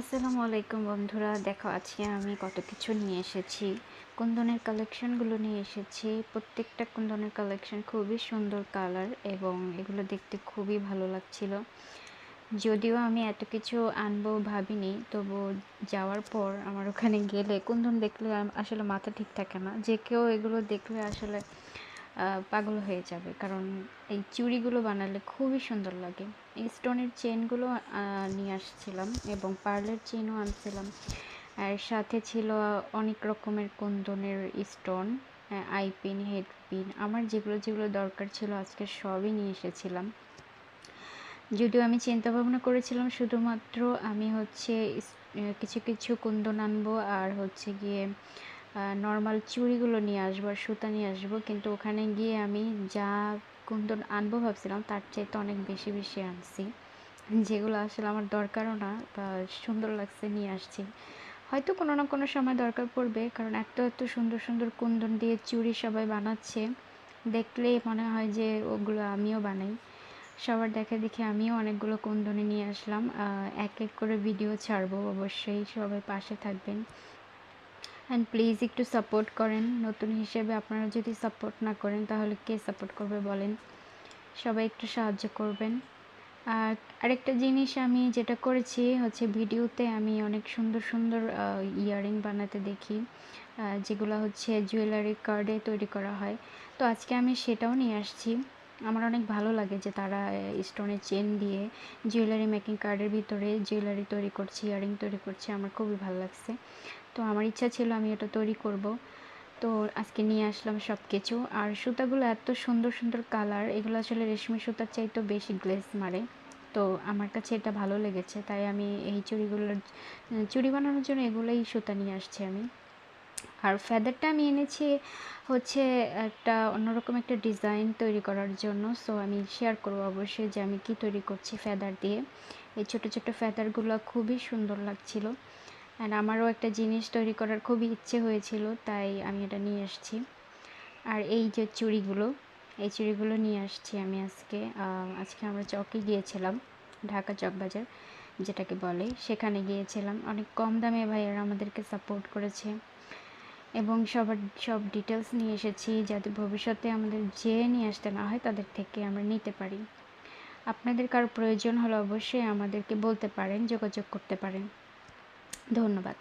আসসালামু আলাইকুম বন্ধুরা, দেখো আজকে আমি কত কিছু নিয়ে এসেছি। কুন্দনের কালেকশনগুলো নিয়ে এসেছি। প্রত্যেকটা কুন্দনের কালেকশন খুবই সুন্দর কালার এবং এগুলো দেখতে খুবই ভালো লাগছিল। যদিও আমি এত কিছু আনব ভাবিনি, তবু যাওয়ার পর আমার ওখানে গেলে কুন্দন দেখলে আসলে মাথা ঠিক থাকে না। যে কেউ এগুলো দেখলে আসলে পাগল হয়ে যাবে। কারণ এই চুড়িগুলো বানালে খুবই সুন্দর লাগে। এই স্টোনের চেনগুলো নিয়ে আসছিলাম এবং পার্লের চেনও আনছিলাম। আর সাথে ছিল অনেক রকমের কুন্দনের stone eye pin, head pin, আমার যেগুলো যেগুলো দরকার ছিল আজকে সবই নিয়ে এসেছিলাম। যদিও আমি চিন্তা ভাবনা করেছিলাম শুধুমাত্র আমি হচ্ছে কিছু কিছু কুন্দন আনব আর হচ্ছে গিয়ে নর্মাল চুড়িগুলো নিয়ে আসব আর সুতা নিয়ে আসব। কিন্তু ওখানে গিয়ে আমি যা কুন্দন আনব ভাবছিলাম, তার চাইতে অনেক বেশি বেশি আনছি। যেগুলো আসলে আমার দরকারও না বা সুন্দর লাগছে নিয়ে আসছি। হয়তো কোনো না কোনো সময় দরকার পড়বে, কারণ এত এত সুন্দর সুন্দর কুন্দন দিয়ে চুড়ি সবাই বানাচ্ছে। দেখলেই মনে হয় যে ওগুলো আমিও বানাই। সবার দেখা দেখে আমিও অনেকগুলো কুন্দনে নিয়ে আসলাম। এক এক করে ভিডিও ছাড়বো অবশ্যই, সবাই পাশে থাকবেন। অ্যান্ড প্লিজ একটু সাপোর্ট করেন। নতুন হিসেবে আপনারা যদি সাপোর্ট না করেন, তাহলে কে সাপোর্ট করবে বলেন? সবাই একটু সাহায্য করবেন। আর আরেকটা জিনিস আমি যেটা করেছি হচ্ছে ভিডিওতে আমি অনেক সুন্দর সুন্দর ইয়ারিং বানাতে দেখি। যেগুলো হচ্ছে জুয়েলারি কার্ডে তৈরি করা হয়। তো আজকে আমি সেটাও নিয়ে আসছি। আমার অনেক ভালো লাগে যে তারা স্টোনের চেন দিয়ে জুয়েলারি মেকিং কার্ডের ভিতরে জুয়েলারি তৈরি করছে ইয়ারিং তৈরি করছে, আমার খুবই ভালো লাগছে। তো আমার ইচ্ছা ছিল আমি এটা তৈরি করব। তো আজকে নিয়ে আসলাম সব কিছু আর সুতাগুলো এত সুন্দর সুন্দর কালার এগুলো আসলে রেশমি সুতার চাইতেও বেশি গ্লেস মারে। তো আমার কাছে এটা ভালো লেগেছে, তাই আমি এই চুড়িগুলোর চুড়ি বানানোর জন্য এগুলোই সুতা নিয়ে আসছি আমি। আর ফেদারটা আমি এনেছি হচ্ছে একটা অন্যরকম একটা ডিজাইন তৈরি করার জন্য। সো আমি শেয়ার করব অবশ্যই যে আমি কি তৈরি করছি ফেদার দিয়ে। এই ছোটো ছোটো ফেদারগুলো খুবই সুন্দর লাগছিল। অ্যান্ড আমারও একটা জিনিস তৈরি করার খুবই ইচ্ছে হয়েছিল, তাই আমি এটা নিয়ে আসছি। আর এই যে চুড়িগুলো, এই চুড়িগুলো নিয়ে আসছি আমি আজকে। আজকে আমরা চকে গিয়েছিলাম, ঢাকা চকবাজার যেটাকে বলে, সেখানে গিয়েছিলাম। অনেক কম দামে ভাইয়ারা আমাদেরকে সাপোর্ট করেছে। এবং সবার সব ডিটেলস নিয়ে এসেছি যাতে ভবিষ্যতে আমাদের যে নিয়ে আসতে না হয় তাদের থেকে আমরা নিতে পারি। আপনাদের কারও প্রয়োজন হলে অবশ্যই আমাদেরকে বলতে পারেন, যোগাযোগ করতে পারেন। ধন্যবাদ।